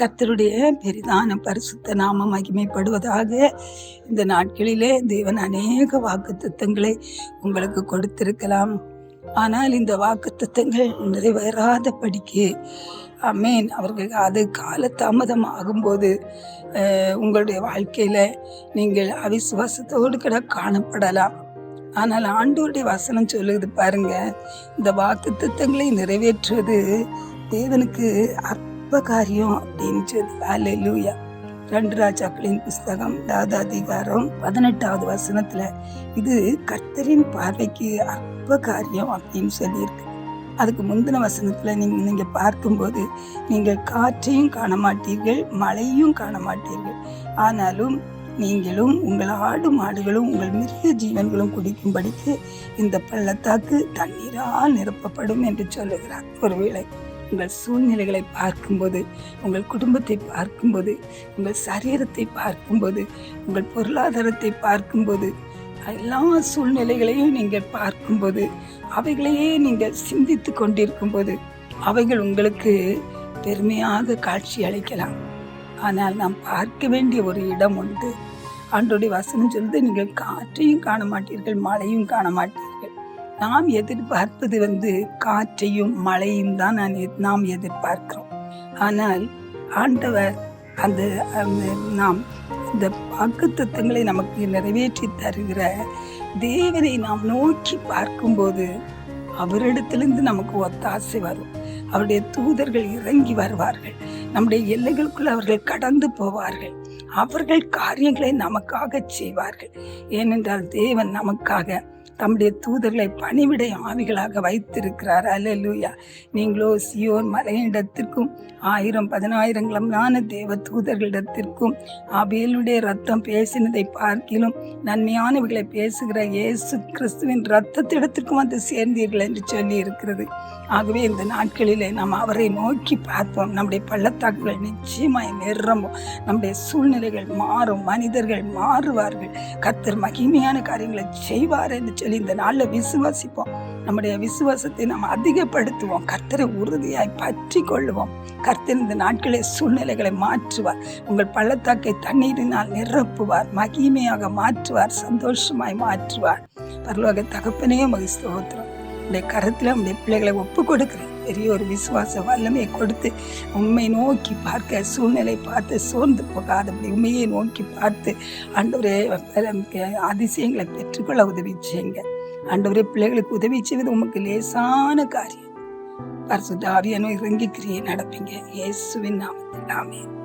கர்த்தருடைய பெரிதான பரிசுத்த நாம மகிமைப்படுவதாக இந்த நாட்களிலே தேவன் அநேக வாக்கு திட்டங்களை உங்களுக்கு கொடுத்திருக்கலாம். ஆனால் இந்த வாக்கு திட்டங்கள் நிறைவேறாத படிக்கு அமேன் அவர்கள் அது காலதாமதம் ஆகும்போது உங்களுடைய வாழ்க்கையில் நீங்கள் அவிசுவாசத்தோடு கூட காணப்படலாம். ஆனால் ஆண்டோருடைய வசனம் சொல்லுது பாருங்க இந்த வாக்கு திட்டங்களை நிறைவேற்றுவது தேவனுக்கு அற்ப காரியம் அப்படின்னு சொல்லி லூயா ரெண்டு ராஜாக்களின் புஸ்தகம் தாதா அதிகாரம் பதினெட்டாவது வசனத்துல இது கர்த்தரின் பார்வைக்கு அற்ப காரியம் அப்படின்னு சொல்லியிருக்கு. அதுக்கு முந்தின வசனத்துல நீங்க நீங்க பார்க்கும்போது நீங்கள் காற்றையும் காண மாட்டீர்கள் மழையும் காண மாட்டீர்கள் ஆனாலும் நீங்களும் உங்கள் ஆடு மாடுகளும் உங்கள் மிருக ஜீவன்களும் குடிக்கும்படிக்கு இந்த பள்ளத்தாக்கு தண்ணீரால் நிரப்பப்படும் என்று சொல்லுகிறார். ஒருவேளை உங்கள் சூழ்நிலைகளை பார்க்கும்போது உங்கள் குடும்பத்தை பார்க்கும்போது உங்கள் சரீரத்தை பார்க்கும்போது உங்கள் பொருளாதாரத்தை பார்க்கும்போது எல்லா சூழ்நிலைகளையும் நீங்கள் பார்க்கும்போது அவைகளையே நீங்கள் சிந்தித்து கொண்டிருக்கும்போது அவைகள் உங்களுக்கு பெருமையாக காட்சி அளிக்கலாம். ஆனால் நாம் பார்க்க வேண்டிய ஒரு இடம் உண்டு. ஆண்டோடைய வசனம் சொல்லுது நீங்கள் காற்றையும் காண மாட்டீர்கள் மழையும் காண மாட்டீர்கள். நாம் எதிர்பார்ப்பது வந்து காற்றையும் மழையும் தான் நான் நாம் எதிர்பார்க்கிறோம். ஆனால் ஆண்டவர் அந்த அந்த நாம் இந்த வாக்குத்தத்தங்களை நமக்கு நிறைவேற்றி தருகிற தேவனை நாம் நோக்கி பார்க்கும்போது அவரிடத்திலிருந்து நமக்கு ஒத்தாசை வரும். அவருடைய தூதர்கள் இறங்கி வருவார்கள். நம்முடைய எல்லைகளுக்குள் அவர்கள் கடந்து போவார்கள். அவர்கள் காரியங்களை நமக்காக செய்வார்கள். ஏனென்றால் தேவன் நமக்காக தம்முடைய தூதர்களை பணிவிடை ஆவிகளாக வைத்திருக்கிறார். அலலூயா நீங்களோ சியோர் மலையிடத்திற்கும் ஆயிரம் பதினாயிரங்களான தேவ தூதர்களிடத்திற்கும் அபேலுடைய ரத்தம் பேசினதை பார்க்கிலும் நன்மையானவைகளை பேசுகிற இயேசு கிறிஸ்துவின் ரத்தத்திடத்திற்கும் வந்து சேர்ந்தீர்கள் என்று சொல்லி இருக்கிறது ஆகவே இந்த நாட்களிலே நாம் அவரை நோக்கி பார்ப்போம். நம்முடைய பள்ளத்தாக்குகள் நிச்சயமாய் நிரம்பும். நம்முடைய சூழ்நிலைகள் மாறும். மனிதர்கள் மாறுவார்கள். கத்தர் மகிமையான காரியங்களை செய்வார் என்று சொல்லி இந்த நாளில் விசுவாசிப்போம். நம்முடைய விசுவாசத்தை நாம் அதிகப்படுத்துவோம். கர்த்தரை உறுதியாய் பற்றி கொள்ளுவோம். கர்த்தர் இந்த நாட்களே சூழ்நிலைகளை மாற்றுவார். உங்கள் பள்ளத்தாக்கை தண்ணீரினால் நிரப்புவார். மகிமையாக மாற்றுவார். சந்தோஷமாய் மாற்றுவார். பரலோக தகப்பனே மகி உடைய கரத்தில் உடைய பிள்ளைகளை ஒப்பு கொடுக்குறேன். பெரிய ஒரு விசுவாச வல்லமையை கொடுத்து உண்மை நோக்கி பார்க்க சூழ்நிலை பார்த்து சோர்ந்து போகாதபடி உண்மையை நோக்கி பார்த்து ஆண்டவரே அதிசயங்களை பெற்றுக்கொள்ள உதவி செய்யுங்க. ஆண்டவரே பிள்ளைகளுக்கு உதவி செய்வது உமக்கு லேசான காரியம். பரிசுத்த ஆவியானோ இறங்கி கிரியை நடப்பீங்க. இயேசுவின் நாமத்தில் ஆமென்.